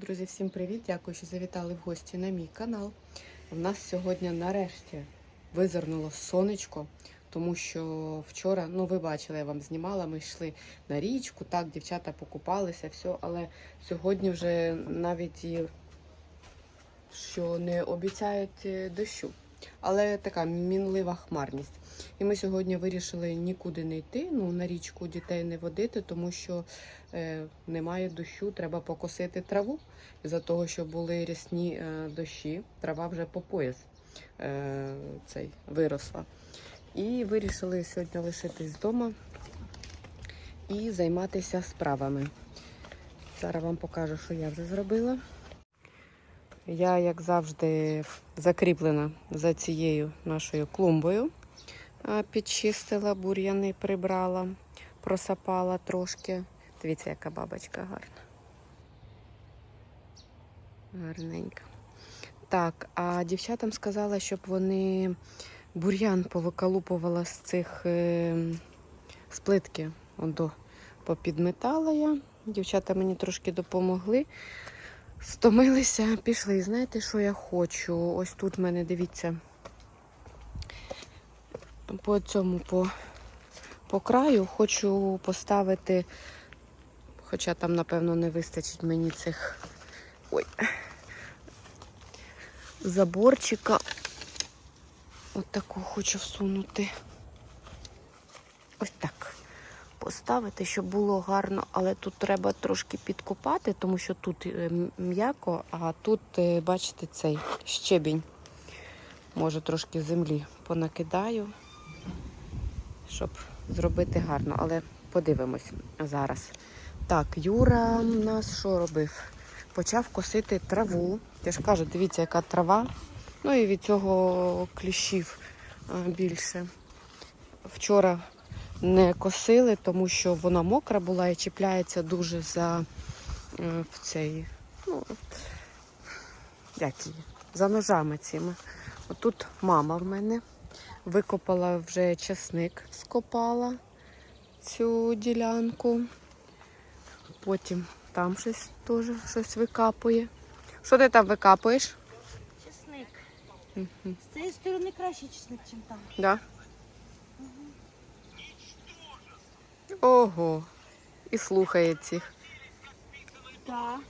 Друзі, всім привіт! Дякую, що завітали в гості на мій канал. У нас сьогодні нарешті визирнуло сонечко, тому що вчора, ну ви бачили, я вам знімала, ми йшли на річку, так, дівчата покупалися, все, але сьогодні вже навіть що не обіцяють е, дощу. Але така мінлива хмарність. І ми сьогодні вирішили нікуди не йти, ну на річку дітей не водити, тому що е, немає дощу, треба покосити траву. За того, що були рясні е, дощі, трава вже по пояс е, цей виросла. І вирішили сьогодні лишитись вдома і займатися справами. Зараз вам покажу, що я вже зробила. Я, як завжди, закріплена за цією нашою клумбою. Підчистила, бур'яни прибрала, просапала трошки. Дивіться, яка бабочка гарна. Гарненька. Так, а дівчатам сказала, щоб вони бур'ян повиколупувала з цих е, з плитки. Ондо попідметала я. Дівчата мені трошки допомогли. Стомилися, пішли. І знаєте, що я хочу? Ось тут в мене, дивіться, по цьому, по, по краю хочу поставити, хоча там, напевно, не вистачить мені цих ой, заборчика. От таку хочу всунути. Ось так поставити, щоб було гарно, але тут треба трошки підкопати, тому що тут е, м'яко, а тут, е, бачите, цей щебінь. Може, трошки землі понакидаю, щоб зробити гарно, але подивимось зараз. Так, Юра нас що робив? Почав косити траву. Я ж кажу, дивіться, яка трава. Ну і від цього кліщів е, більше. Вчора не косили, тому що вона мокра була і чіпляється дуже за е, в цей, ну, як її, за ножами цими. Отут мама в мене викопала вже часник, скопала цю ділянку. Потім там щось теж щось викапує. Що ти там викапуєш? Чесник. З цієї сторони краще чесник, ніж там. Да? Ого. І слухає цих. Так.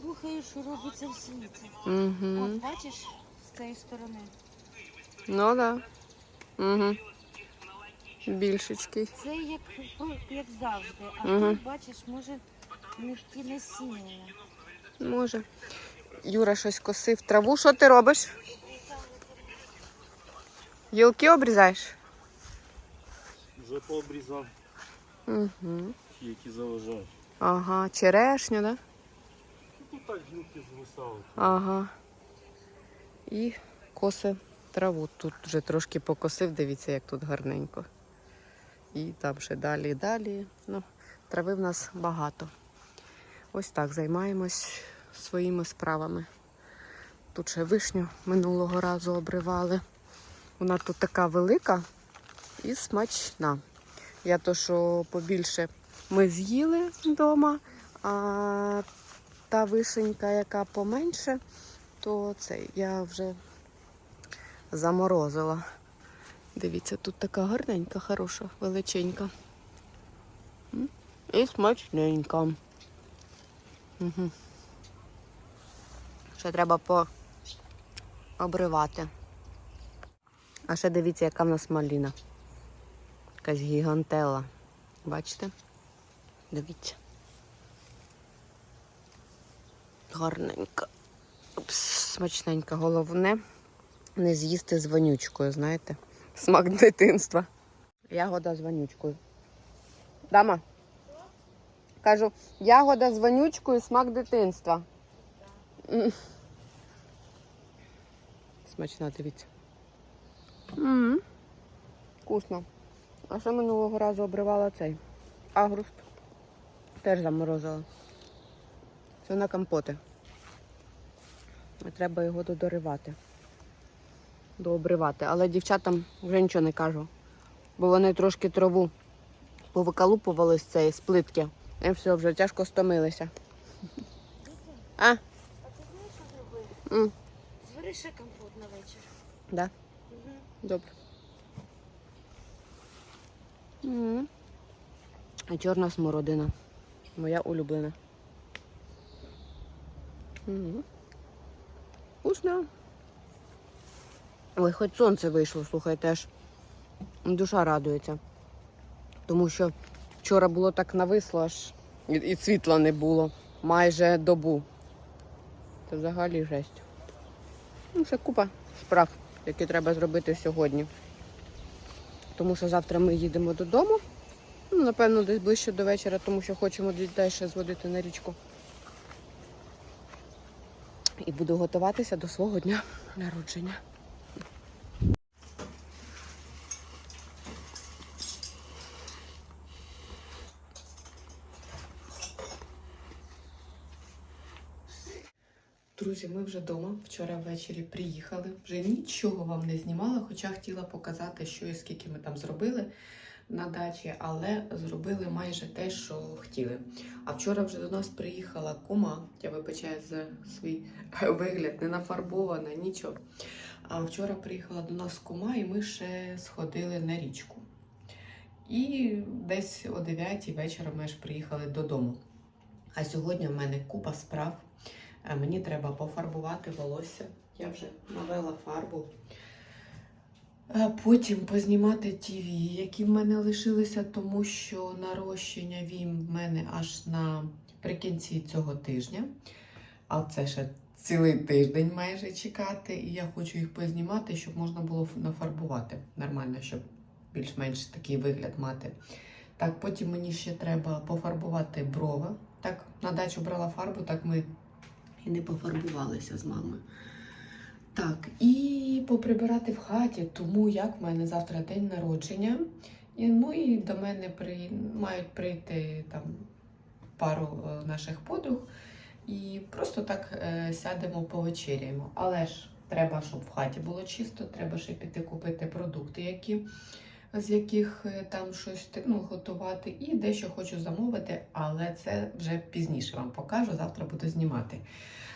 Слухаю, що робиться в світі. Угу. От бачиш з цієї сторони. Ну да. Угу. Більшечки. Це як, ну, як завжди. А Мгм. тут, бачиш, може не ті насіння. Може. Юра щось косив траву. Що ти робиш? Гілки обрізаєш? Вже пообрізав, Угу. ті, які заважають. Ага, черешня, да? Ну так гілки звисали. Ага. І коси траву. Тут вже трошки покосив, дивіться, як тут гарненько. І там ще далі далі. Ну, трави в нас багато. Ось так займаємось своїми справами. Тут ще вишню минулого разу обривали. Вона тут така велика і смачна. Я то, що побільше ми з'їли вдома, а та вишенька, яка поменше, то це я вже заморозила. Дивіться, тут така гарненька, хороша, величенька. І смачненька. Угу. Ще треба пообривати. А ще дивіться, яка в нас маліна. Якась гігантела. Бачите? Дивіться. Гарненька. Смачненька. Головне не з'їсти з вонючкою, знаєте? Смак дитинства. Ягода з вонючкою. Дама? Кажу, ягода з вонючкою, смак дитинства. Смачна, дивіться. М. Вкусно. А ще минулого разу обривала цей агруст. Теж заморозила. Це на компоти. Треба його додоривати. Дообривати. Але дівчатам вже нічого не кажу. Бо вони трошки траву повикалупували з цієї з плитки. І все, вже тяжко стомилися. А, А ти знаєш, що зробити? м, Звари ще компот на вечір. да, Угу. добре. М. А чорна смородина. Моя улюблена. М. Вкусно. Ой, хоч сонце вийшло, слухай, теж. Душа радується. Тому що вчора було так нависло, аж і, світла не було. Майже добу. Це взагалі жесть. Ну, ще купа справ, які треба зробити сьогодні. Тому що завтра ми їдемо додому. Ну, напевно, десь ближче до вечора, тому що хочемо дітей ще зводити на річку. І буду готуватися до свого дня народження. Друзі, ми вже вдома. Вчора ввечері приїхали. Вже нічого вам не знімала, хоча хотіла показати, що і скільки ми там зробили на дачі, але зробили майже те, що хотіли. А вчора вже до нас приїхала кума. Я вибачаю за свій вигляд, не нафарбована, нічого. А вчора приїхала до нас кума, і ми ще сходили на річку. І десь о 9 вечора ми ж приїхали додому. А сьогодні в мене купа справ. Е, Мені треба пофарбувати волосся. Я вже навела фарбу. Е, Потім познімати ті вії, які в мене лишилися, тому що нарощення вій в мене аж наприкінці цього тижня. А це ще цілий тиждень майже чекати. І я хочу їх познімати, щоб можна було нафарбувати нормально, щоб більш-менш такий вигляд мати. Так, потім мені ще треба пофарбувати брови. Так, на дачу брала фарбу, так ми і не пофарбувалися з мамою. Так, і поприбирати в хаті, тому як в мене завтра день народження. І, ну і до мене при, мають прийти там пару е, наших подруг. І просто так е, сядемо повечеряємо. Але ж треба, щоб в хаті було чисто, треба ще піти купити продукти, які, з яких е, там щось ну, готувати. І дещо хочу замовити, але це вже пізніше вам покажу. Завтра буду знімати.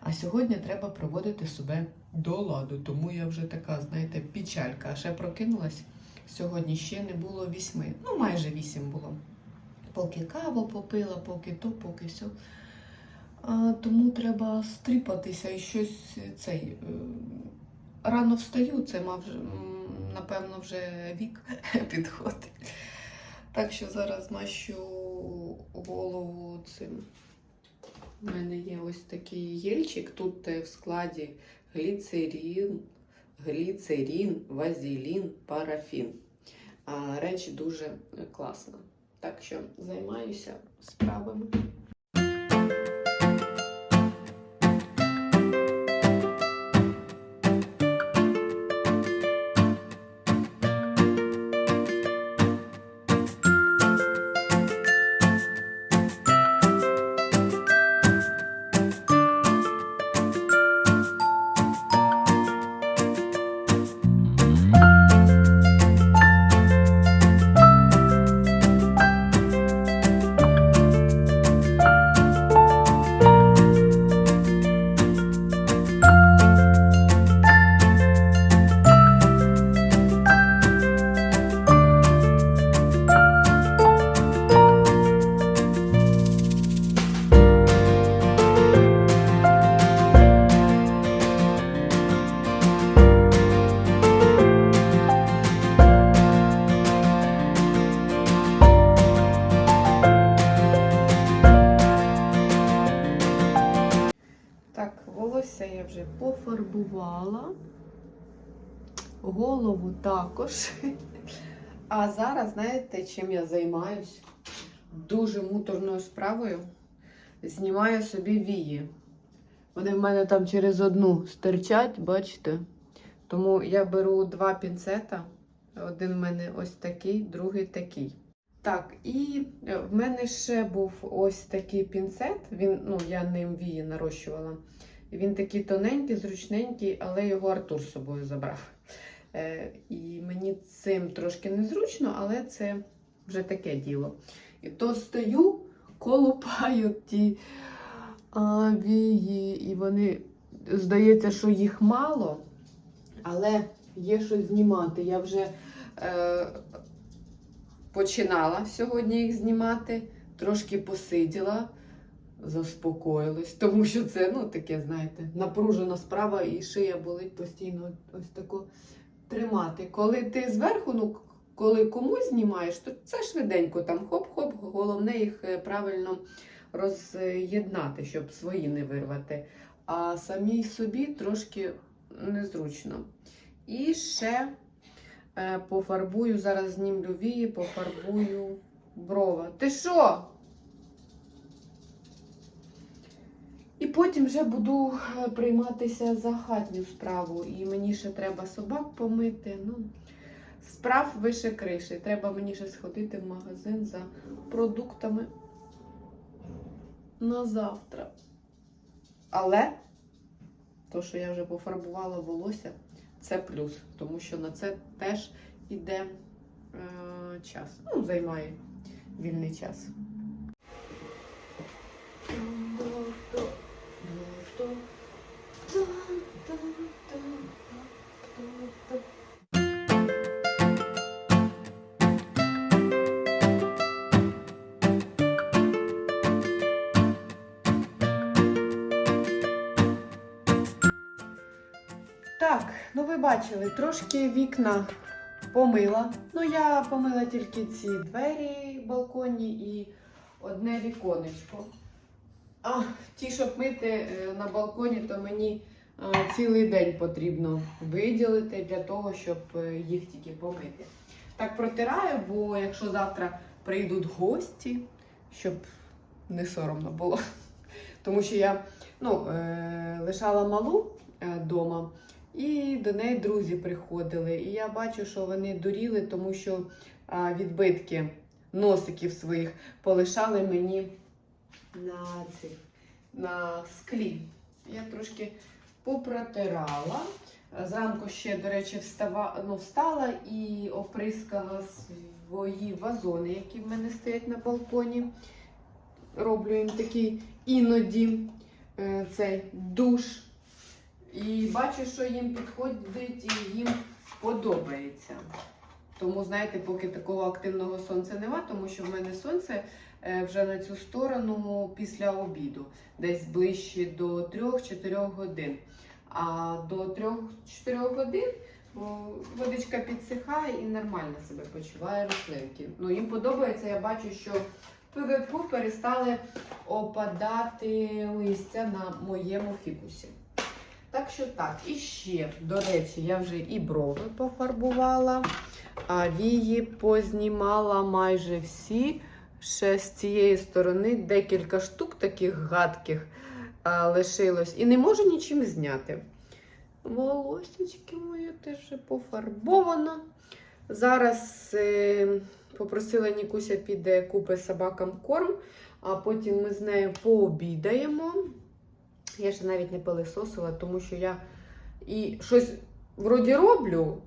А сьогодні треба приводити себе до ладу, тому я вже така, знаєте, печалька. А ще прокинулась. Сьогодні ще не було вісьми. Ну, майже вісім було. Поки каву попила, поки то, поки все. А, тому треба стріпатися і щось цей. е, Рано встаю, це мав напевно, вже вік підходить. Так що зараз мащу голову цим. У мене є ось такий гельчик. Тут е, в складі гліцерин, гліцерин, вазелін, парафін. Речі дуже класна. Так що займаюся справами. Також. А зараз, знаєте, чим я займаюсь? Дуже муторною справою. Знімаю собі вії. Вони в мене там через одну стирчать, бачите? Тому я беру два пінцета. Один в мене ось такий, другий такий. Так, і е, в мене ще був ось такий пінцет. Він, ну, я ним вії нарощувала. Він такий тоненький, зручненький, але його Артур з собою забрав. Е, і мені цим трошки незручно, але це вже таке діло. І то стою, колупаю ті вії, і вони здається, що їх мало, але є що знімати. Я вже е, починала сьогодні їх знімати, трошки посиділа, заспокоїлась, тому що це, ну, таке, знаєте, напружена справа і шия болить постійно ось тако тримати. Коли ти зверху, ну, коли комусь знімаєш, то це швиденько там хоп-хоп, головне їх е, правильно роз'єднати, щоб свої не вирвати. А самій собі трошки незручно. І ще е, пофарбую, зараз знімлю вії, пофарбую брова. Ти що? Потім вже буду е, прийматися за хатню справу. І мені ще треба собак помити. Ну, справ вище криші. Треба мені ще сходити в магазин за продуктами на завтра. Але то, що я вже пофарбувала волосся, це плюс, тому що на це теж іде е, час. Ну, займає вільний час. Ви бачили, трошки вікна помила. Ну, я помила тільки ці двері балконні і одне віконечко. А ті, щоб мити е, на балконі, то мені е, цілий день потрібно виділити для того, щоб е, їх тільки помити. Так протираю, бо якщо завтра прийдуть гості, щоб не соромно було. Тому що я ну, лишала малу вдома. І до неї друзі приходили. І я бачу, що вони дуріли, тому що а, відбитки носиків своїх полишали мені на, ці, на склі. Я трошки попротирала. Зранку ще, до речі, встава, ну, встала і оприскала свої вазони, які в мене стоять на балконі. Роблю їм такий іноді е, цей душ. І бачу, що їм підходить і їм подобається. Тому, знаєте, поки такого активного сонця нема, тому що в мене сонце е, вже на цю сторону після обіду, десь ближче до 3-4 годин. А до 3-4 годин водичка підсихає і нормально себе почуває рослинки. Ну, їм подобається, я бачу, що ПВП перестали опадати листя на моєму фікусі. Так що так, і ще, до речі, я вже і брови пофарбувала, а вії познімала майже всі. Ще з цієї сторони декілька штук таких гадких а, лишилось. І не можу нічим зняти. Волосечки моє теж пофарбовано. Зараз е, попросила Нікуся піде купить собакам корм, а потім ми з нею пообідаємо. Я ще навіть не пилисосила, тому що я і щось вроді роблю,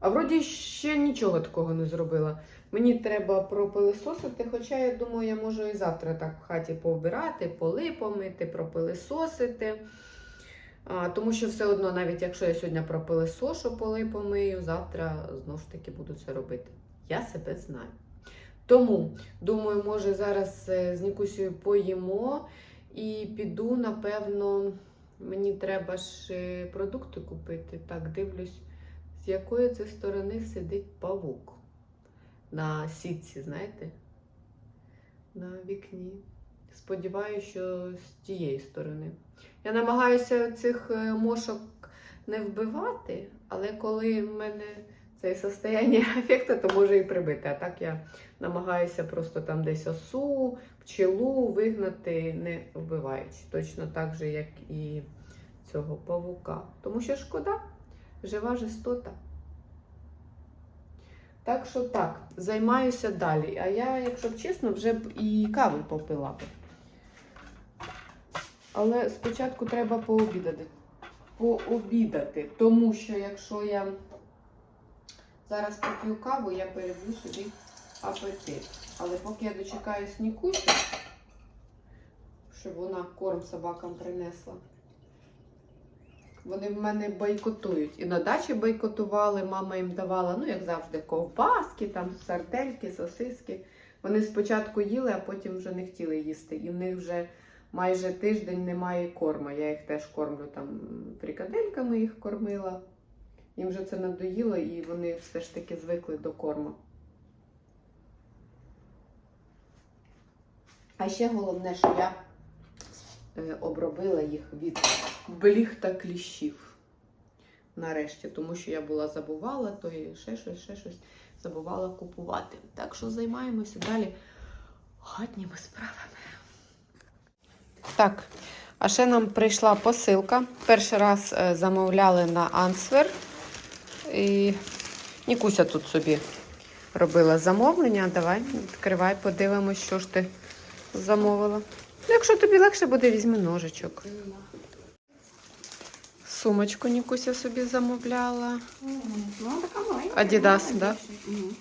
а вроді ще нічого такого не зробила. Мені треба пропилисосити, хоча я думаю, я можу і завтра так в хаті повбирати, поли помити, пропилисосити. А, тому що все одно, навіть якщо я сьогодні пропилисошу, поли помию, завтра знову ж таки буду це робити. Я себе знаю. Тому, думаю, може зараз е, з Нікусею поїмо. І піду, напевно, мені треба ж продукти купити. Так, дивлюсь, з якої це сторони сидить павук. На сітці, знаєте? На вікні. Сподіваюся, що з тієї сторони. Я намагаюся цих е, мошок не вбивати, але коли в мене це состояння ефекту, то може і прибити. А так я намагаюся просто там десь осу, пчелу вигнати, не вбиваючи. Точно так же, як і цього павука. Тому що шкода, жива жестота. Так що так, займаюся далі. А я, якщо б чесно, вже б і кави попила б. Але спочатку треба пообідати. Пообідати. Тому що якщо я зараз поп'ю каву, я переб'ю собі апетит. Але поки я дочекаюсь Нікусю, щоб вона корм собакам принесла. Вони в мене бойкотують. І на дачі бойкотували, мама їм давала, ну, як завжди, ковбаски, там, сардельки, сосиски. Вони спочатку їли, а потім вже не хотіли їсти. І в них вже майже тиждень немає корма. Я їх теж кормлю там фрикадельками їх кормила. Їм вже це надоїло, і вони все ж таки звикли до корму. А ще головне, що я е, обробила їх від бліг та кліщів. Нарешті, тому що я була забувала, то і ще щось, ще щось забувала купувати. Так що займаємося далі хатніми справами. Так, а ще нам прийшла посилка. Перший раз е, замовляли на Ансвер. І Нікуся тут собі робила замовлення. Давай, відкривай, подивимось, що ж ти замовила. Ну, Якщо тобі легше буде, візьми ножичок. Сумочку Нікуся собі замовляла. Ну, така маленька. Adidas, да? Мгм.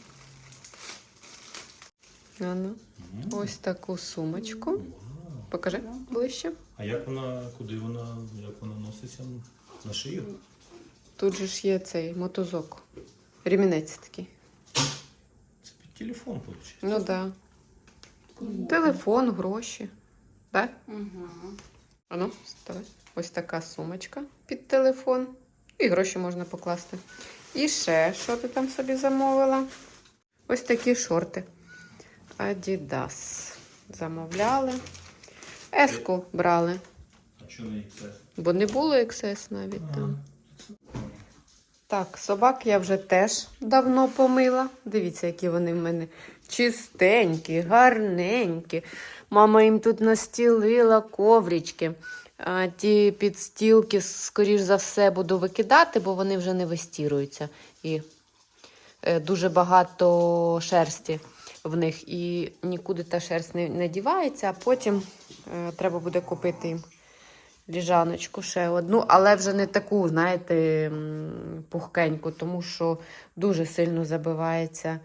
Ну, ось таку сумочку. Покажи ближче. А як вона, куди вона, як вона носиться на шию? Тут же ж є цей мотузок. Ремінець такий. Це під телефон, виходить. Ну так. Да. Телефон, гроші. Так? Мгм. А ну, давай. Ось така сумочка під телефон. І гроші можна покласти. І ще, що ти там собі замовила? Ось такі шорти. Adidas. Замовляли. Еску брали, А що на це? бо не було XS навіть там. Так, собак я вже теж давно помила. Дивіться, які вони в мене чистенькі, гарненькі. Мама їм тут настілила коврічки. А, ті підстілки, скоріш за все, буду викидати, бо вони вже не вистіруються. І е, дуже багато шерсті в них. І нікуди та шерсть не, не дівається, а потім е, треба буде купити їм ліжаночку ще одну, але вже не таку, знаєте, пухкеньку, тому що дуже сильно забивається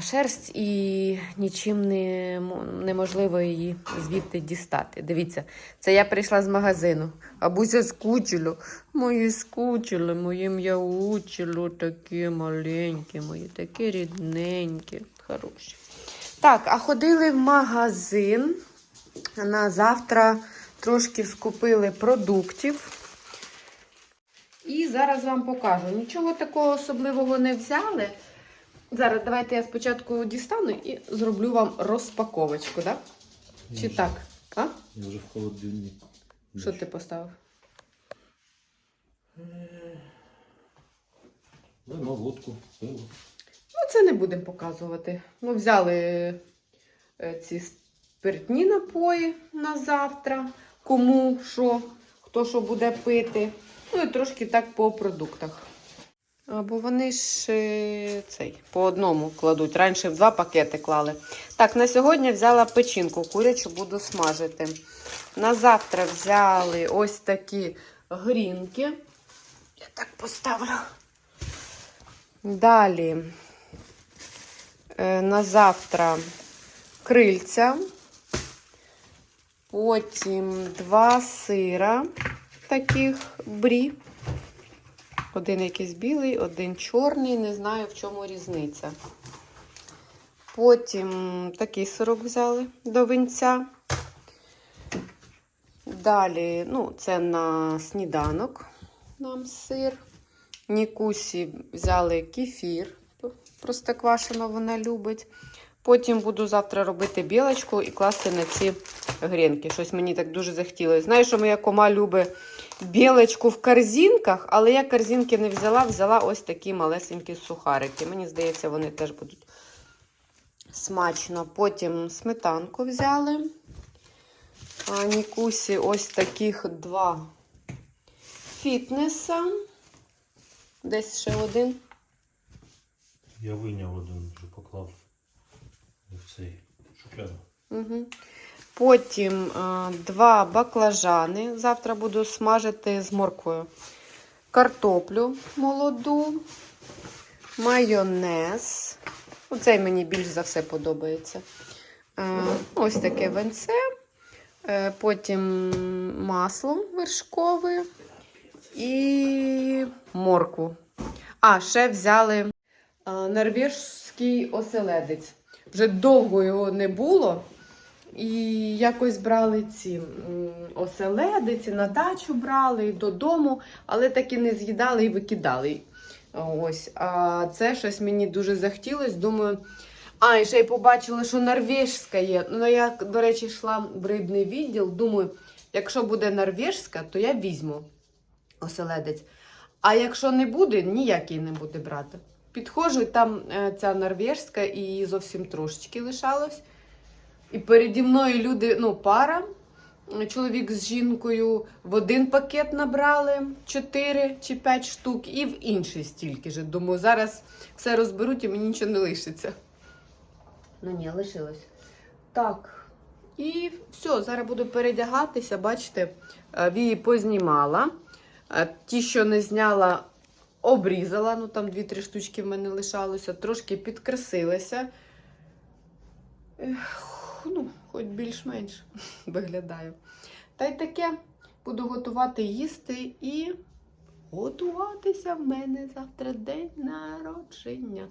шерсть і нічим не, неможливо її звідти дістати. Дивіться, це я прийшла з магазину, а буся скучило. Мої скучили, мої м'яучило, такі маленькі, мої такі рідненькі, хороші. Так, а ходили в магазин на завтра трошки скупили продуктів. І зараз вам покажу. Нічого такого особливого не взяли. Зараз давайте я спочатку дістану і зроблю вам розпаковочку, так? Чи так? А? Я вже в холодильник. Що ти поставив? Вино, водку, пиво. Ну, це не будемо показувати. Ми взяли е, ці спиртні напої на завтра. Кому що, хто що буде пити. Ну і трошки так по продуктах. А, Бо вони ж е, цей, по одному кладуть. Раніше в два пакети клали. Так, на сьогодні взяла печінку курячу, буду смажити. На завтра взяли ось такі грінки. Я так поставлю. Далі е, на завтра крильця. Потім два сира таких брі. Один якийсь білий, один чорний. Не знаю, в чому різниця. Потім такий сирок взяли до винця. Далі, ну, це на сніданок нам сир. Нікусі взяли кефір. Простоквашино вона любить. Потім буду завтра робити білочку і класти на ці грінки. Щось мені так дуже захотілося. Знаю, що моя кома любить білочку в корзинках, але я корзинки не взяла, взяла ось такі малесенькі сухарики. Мені здається, вони теж будуть смачно. Потім сметанку взяли. А Нікусі ось таких два фітнеса. Десь ще один. Я вийняв один, вже поклав цей шухляду. Угу. Потім а, два баклажани. Завтра буду смажити з морквою. Картоплю молоду, майонез. Оцей мені більш за все подобається. А, ось таке венце. Е, Потім масло вершкове і моркву. А, ще взяли а, норвежський оселедець. Вже довго його не було. І якось брали ці оселедиці, на дачу брали, додому, але так і не з'їдали і викидали. Ось. А це щось мені дуже захотілося. Думаю. А, і ще й побачила, що норвежська є. Ну, я, до речі, йшла в рибний відділ. Думаю, якщо буде норвежська, то я візьму оселедець. А якщо не буде, ніякий не буде брати. Підходжу, і там е, ця норвежська, і її зовсім трошечки лишалось. І переді мною люди, ну, пара, чоловік з жінкою, в один пакет набрали 4 чи 5 штук, і в інший стільки ж. Думаю, зараз все розберуть і мені нічого не лишиться. Ну ні, лишилось. Так. І все, зараз буду передягатися. Бачите, е, вії познімала. Е, Ті, що не зняла, обрізала. Ну там дві-три штучки в мене лишалося, трошки підкрасилася. Ех, Ну, хоч більш-менш виглядаю. Та й таке буду готувати їсти і готуватися. В мене завтра день народження.